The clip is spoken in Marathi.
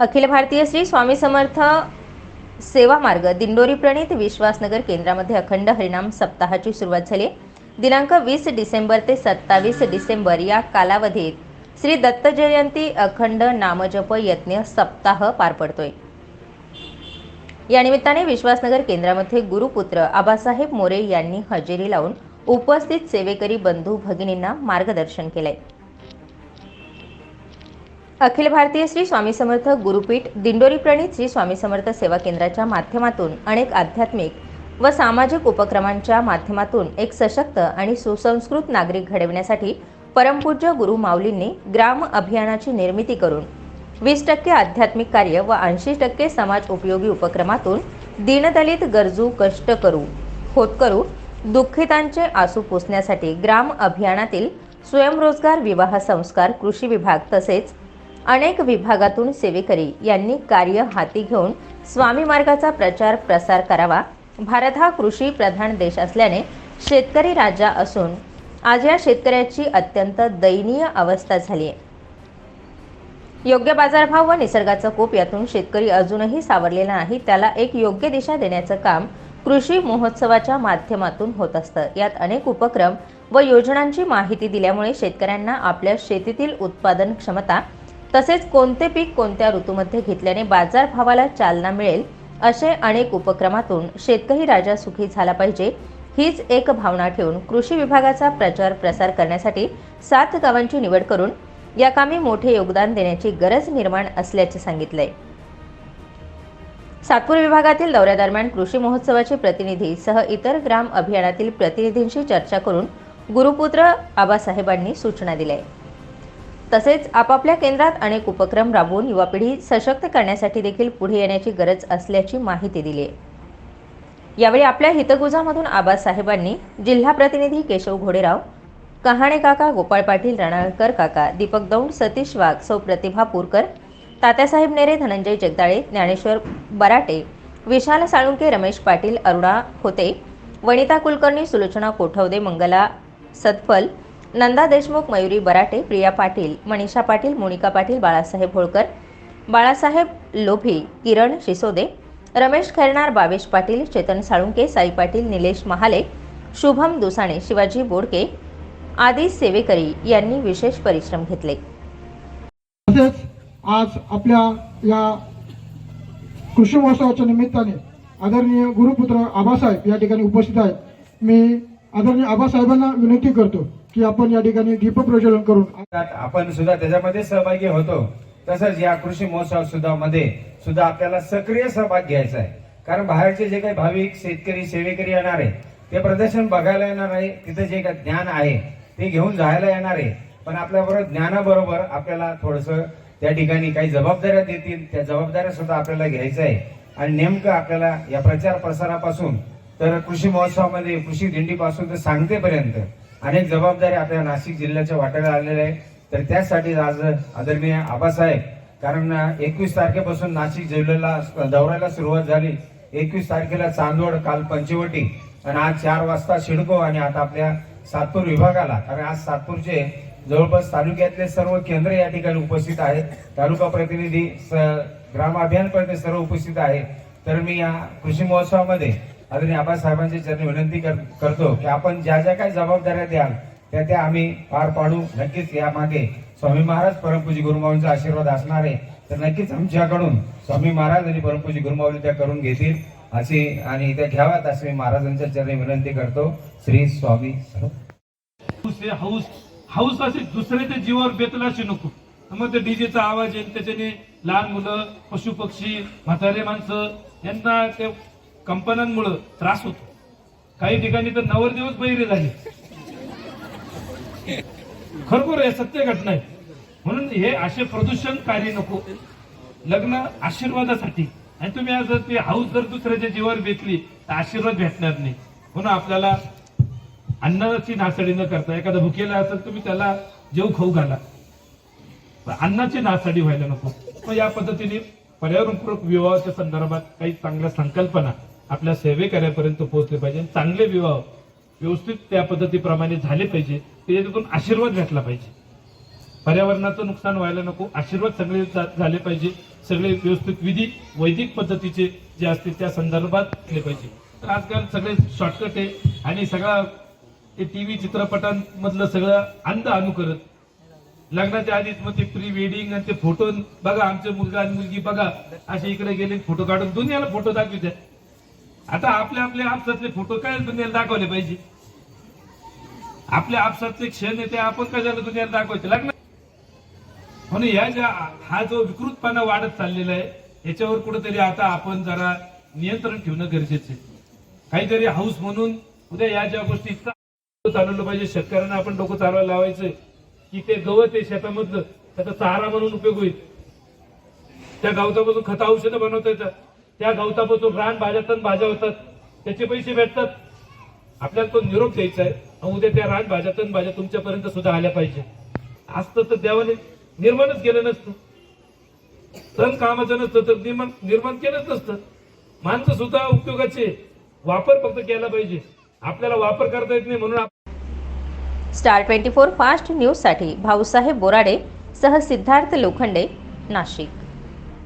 अखिल भारतीय श्री स्वामी समर्थ सेवा मार्ग दिंडोरी प्रणित विश्वासनगर केंद्रामध्ये अखंड हरिनाम सप्ताहाची सुरुवात झाली. दिनांक वीस डिसेंबर ते सत्तावीस डिसेंबर या कालावधीत श्री दत्त जयंती अखंड नामजप यज्ञ सप्ताह पार पडतोय. या निमित्ताने विश्वासनगर केंद्रामध्ये गुरुपुत्र आबासाहेब मोरे यांनी हजेरी लावून उपस्थित सेवेकरी बंधू भगिनींना मार्गदर्शन केलंय. अखिल भारतीय श्री स्वामी समर्थ गुरुपीठ दिंडोरी प्रणित श्री स्वामी समर्थ सेवा केंद्राच्या माध्यमातून अनेक आध्यात्मिक व सामाजिक उपक्रमांच्या माध्यमातून एक सशक्त आणि सुसंस्कृत नागरिक घडविण्यासाठी परमपूज्य गुरु माऊलींनी ग्राम अभियानाची निर्मिती करून वीस टक्के आध्यात्मिक कार्य व ऐंशी टक्के समाज उपयोगी उपक्रमातून दीनदलित गरजू कष्ट करू होतकरू दुःखितांचे आसू पुसण्यासाठी ग्राम अभियानातील स्वयंरोजगार विवाह संस्कार कृषी विभाग तसेच अनेक विभागातून सेवेकरी यांनी कार्य हाती घेऊन स्वामी मार्गाचा प्रचार प्रसार करावा. भारत हा कृषी प्रधान देश असल्याने शेतकरी राजा असून आज या शेतकऱ्याची अत्यंत दयनीय अवस्था झाली आहे योग्य बाजारभाव व निसर्गाचा कोप यातून शेतकरी अजूनही सावरलेला नाही त्याला एक योग्य दिशा देण्याचं काम कृषी महोत्सवाच्या माध्यमातून होत असतं. यात अनेक उपक्रम व योजनांची माहिती दिल्यामुळे शेतकऱ्यांना आपल्या शेतीतील उत्पादन क्षमता तसेच कोणते पीक कोणत्या ऋतूमध्ये घेतल्याने बाजारभावाला चालना मिळेल असे अनेक उपक्रमातून शेतकरी राजा सुखी झाला पाहिजे हीच एक भावना ठेवून कृषी विभागाचा प्रचार प्रसार करण्यासाठी सात गावांची निवड करून या कामी मोठे योगदान देण्याची गरज निर्माण असल्याचे सांगितले सातपूर विभागातील दौऱ्यादरम्यान कृषी महोत्सवाचे प्रतिनिधी सह इतर ग्राम अभियानातील प्रतिनिधींशी चर्चा करून गुरुपुत्र आबासाहेबांनी सूचना दिल्या. तसेच आपापल्या केंद्रात अनेक उपक्रम राबवून युवा पिढी सशक्त करण्यासाठी देखील पुढे येण्याची गरज असल्याची माहिती दिली यावेळी आपल्या हितगुजामधून आबासाहेबांनी जिल्हा प्रतिनिधी केशव घोडेराव कहाणे काका गोपाळ पाटील रणाळकर काका दीपक दौंड सतीश वाघ सौ प्रतिभा पूरकर तात्यासाहेब नेरे धनंजय जगदाळे ज्ञानेश्वर बराटे विशाल साळुंके रमेश पाटील अरुणा होते वनिता कुलकर्णी सुलोचना कोठवदे मंगला सतफल नंदा देशमुख मयुरी बराटे प्रिया पाटील मनीषा पाटील मोनिका पाटील बाळासाहेब होळकर बाळासाहेब लोभी किरण शिसोदे रमेश खैरनार बावेश पाटील चेतन साळुंके साई पाटील निलेश महाले शुभम दुसाणे शिवाजी बोडके आदी सेवेकरी यांनी विशेष परिश्रम घेतले. तसेच आज आपल्या या कृषी महोत्सवाच्या निमित्ताने आदरणीय गुरुपुत्र आबासाहेब या ठिकाणी उपस्थित आहेत. मी आदरणीय आबासाहेबांना विनंती करतो की आपण या ठिकाणी दीप प्रज्वलन करून आपण सुद्धा त्याच्यामध्ये सहभागी होतो. तसंच या कृषी महोत्सव सुद्धा मध्ये सुद्धा आपल्याला सक्रिय सहभाग घ्यायचा आहे. कारण बाहेरचे जे काही भाविक शेतकरी सेवेकरी येणार आहे ते प्रदर्शन बघायला येणार आहे. तिथे जे काही ज्ञान आहे ते घेऊन जायला येणार आहे. पण आपल्याबरोबर ज्ञानाबरोबर आपल्याला थोडस त्या ठिकाणी काही जबाबदाऱ्या देतील त्या जबाबदाऱ्या सुद्धा आपल्याला घ्यायचं आहे. आणि नेमकं आपल्याला या प्रचार प्रसारापासून तर कृषी महोत्सवामध्ये कृषी दिंडीपासून तर सांगतेपर्यंत अनेक जबाबदाऱ्या आपल्या नाशिक जिल्ह्याच्या वाट्याला आलेल्या आहे तर त्यासाठी आज आदरणीय आबासाहेब कारण एकवीस तारखेपासून नाशिक जिल्ह्याला दौऱ्याला सुरुवात झाली. एकवीस तारखेला चांदवड काल पंचवटी आणि आज चार वाजता शिडको आणि आता आपल्या सातपूर विभागाला. कारण आज सातपूरचे जवळपास तालुक्यातले सर्व केंद्र या ठिकाणी उपस्थित आहेत. तालुका प्रतिनिधी स- ग्राम अभियान प्रतिनिधी सर्व उपस्थित आहेत. तर मी या कृषी महोत्सवामध्ये आदरणीय आबासाहेबांची चरणी विनंती कर- करतो की आपण ज्या ज्या काही जबाबदाऱ्या द्याल त्या त्या आम्ही पार पाडू. नक्कीच यामागे स्वामी महाराज परमपूजी गुरुमाऊलींचा आशीर्वाद असणार. आहे तर नक्कीच आमच्याकडून स्वामी महाराज आणि परमपूजी गुरुमाऊली त्या करून घेतील. अशी आणि त्या घ्याव्यात असे मी महाराजांच्या चरणी विनंती करतो. श्री स्वामी समर्थ. हाऊस हाऊस असे असे दुसऱ्याच्या जीवावर बेतला असे नको. मग ते डीजेचा आवाज येईल त्याच्याने लहान मुलं पशु पक्षी म्हातारे माणसं यांना ते कंपन्यांमुळं त्रास होतो. काही ठिकाणी तर नवर दिवस बहिरे झाले. खरोखर हे सत्य घटना आहे. म्हणून हे असे प्रदूषण कार्य नको. लग्न आशीर्वादासाठी. आणि तुम्ही आज जर ते हाऊस जर दुसऱ्याच्या जीवावर बेतली तर आशीर्वाद भेटणार नाही. म्हणून आपल्याला अन्नाची नासाडी न करता एखादा भुकेला असेल तुम्ही त्याला जेव खाऊ घाला. अन्नाची नासाडी व्हायला नको. मग या पद्धतीने पर्यावरणपूरक विवाहाच्या संदर्भात काही चांगल्या संकल्पना आपल्या सेवेकऱ्यापर्यंत पोहोचले पाहिजे. चांगले विवाह व्यवस्थित त्या पद्धतीप्रमाणे झाले पाहिजे. त्याच्यातून आशीर्वाद भेटला पाहिजे. पर्यावरणाचं नुकसान व्हायला नको. आशीर्वाद सगळे झाले पाहिजे. सगळे व्यवस्थित विधी वैदिक पद्धतीचे जे असतील त्या संदर्भात केले पाहिजे. तर आजकाल सगळे शॉर्टकट आहे आणि सगळा ते टीव्ही चित्रपटांमधलं सगळं अंध अनुकरण. लग्नाच्या आधीच मग ते प्री वेडिंग आणि ते फोटो बघा. आमचे मुलगा आणि मुलगी बघा. असे इकडे गेले फोटो काढून. दुनियाला फोटो दाखवित आता आपले आपले आपसातले फोटो काय दुनियाला दाखवले पाहिजे. आपल्या आपसातले क्षण येते आपण कशाला दुनियाला दाखवायचे? लागणार म्हणून या ज्या हा जो विकृतपणा वाढत चाललेला आहे याच्यावर कुठेतरी आता आपण जरा नियंत्रण ठेवणं गरजेचं आहे. काहीतरी हाऊस म्हणून उद्या या ज्या गोष्टी चालवलं पाहिजे शेतकऱ्यांना आपण डोकं चालवायला लावायचं. की ते गवत आहे शेतामधलं त्याचा चारा म्हणून उपयोग होईल. त्या गवतापासून खत औषधं बनवता येतात. त्या गवतापासून रान भाज्यातन भाज्या होतात. त्याचे पैसे भेटतात. आपल्याला तो निरोप द्यायचा आहे. उद्या त्या रान भाज्यातन भाज्या तुमच्यापर्यंत सुद्धा आल्या पाहिजे. असतं तर देवाने निर्माणच केलं नसतं. तण कामाचं नसतं तर निर्माण निर्माण केलंच नसतं. माणसं सुद्धा उपयोगाचे वापर फक्त केला पाहिजे. आपल्याला वापर करता येत नाही म्हणून स्टार ट्वेंटी फोर फास्ट न्यूजसाठी भाऊसाहेब बोराडे सह सिद्धार्थ लोखंडे नाशिक.